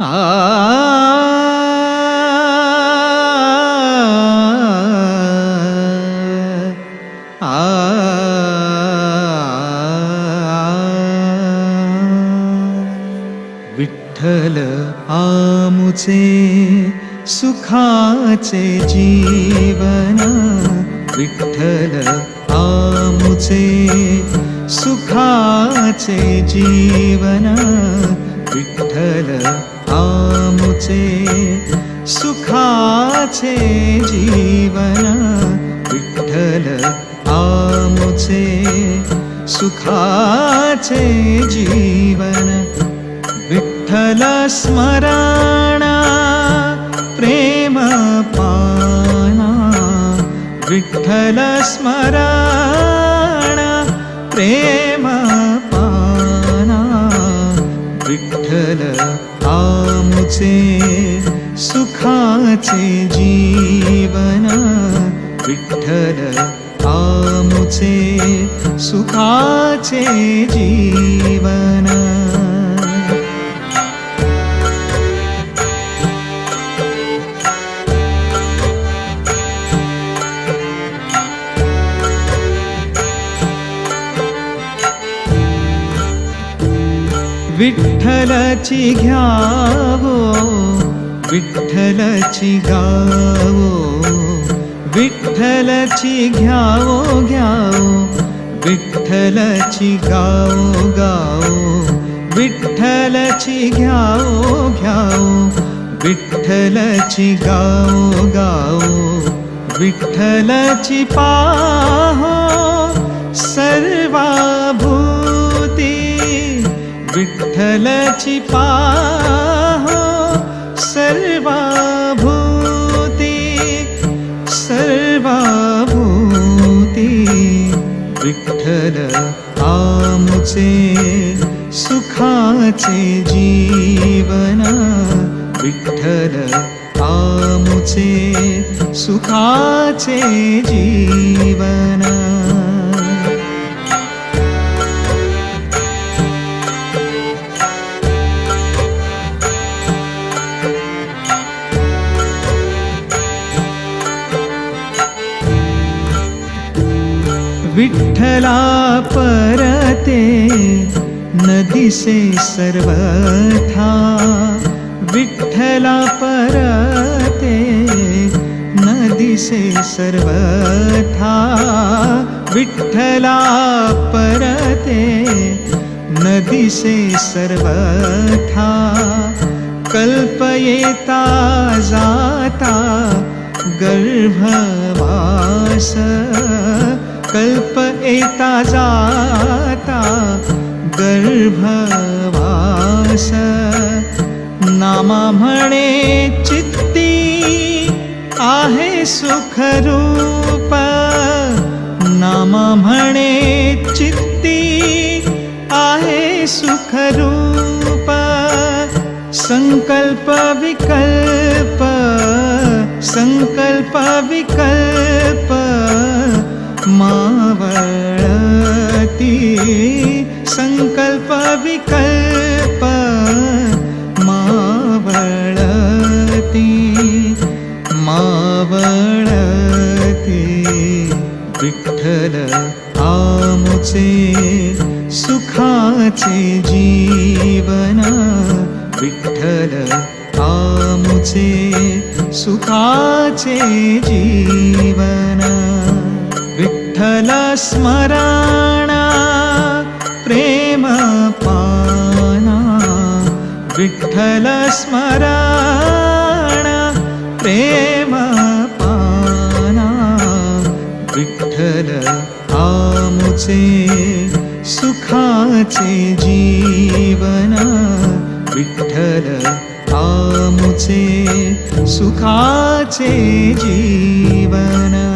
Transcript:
विठ्ठल आमुचे सुखाचे जीवन. विठ्ठल आमुचे सुखाचे जीवन. विठ्ठल आमुचे सुखाचे जीवन विठ्ठल आमुचे सुखाचे जीवन विठ्ठल स्मरणा प्रेम पाना विठ्ठल स्मरणा प्रेम पाना विठ्ठल आमुचे सुखाचे जीवन। विठ्ठल आमुचे सुखाचे जीवन विठ्ठलची घ्यावो विठ्ठलची गावो विठ्ठलची घ्यावो घ्यावो विठ्ठलची गावो गावो विठ्ठलची घ्यावो घ्यावो विठ्ठलची गावो गावो विठ्ठलची पा पाहो सर्वाभूती सर्वाभूती। विठ्ठल आमुचे सुखाचे जीवन। विठ्ठल आमुचे सुखाचे जीवन विठ्ठला परते नदिसे सर्वथा विठ्ठला परते नदिसे सर्वथा विठ्ठला परते नदिसे सर्वथा कल्पयेता जाता गर्भवास कल्प एता जाता गर्भवास। नामा म्हणे चित्ती आहे सुखरूप। नामा म्हणे चित्ती आहे सुखरूप। संकल्प विकल्प संकल्प विकल्प। मावळती संकल्प विकल्प मावळती मावळती विठ्ठल आमुचे सुखाचे जीवन विठ्ठल आमुचे सुखाचे जीवन स्मरणा प्रेम पाना विठ्ठल स्मरणा प्रेम पाना विठ्ठल आमुचे सुखाचे जीवन विठ्ठल आमुचे सुखाचे जीवन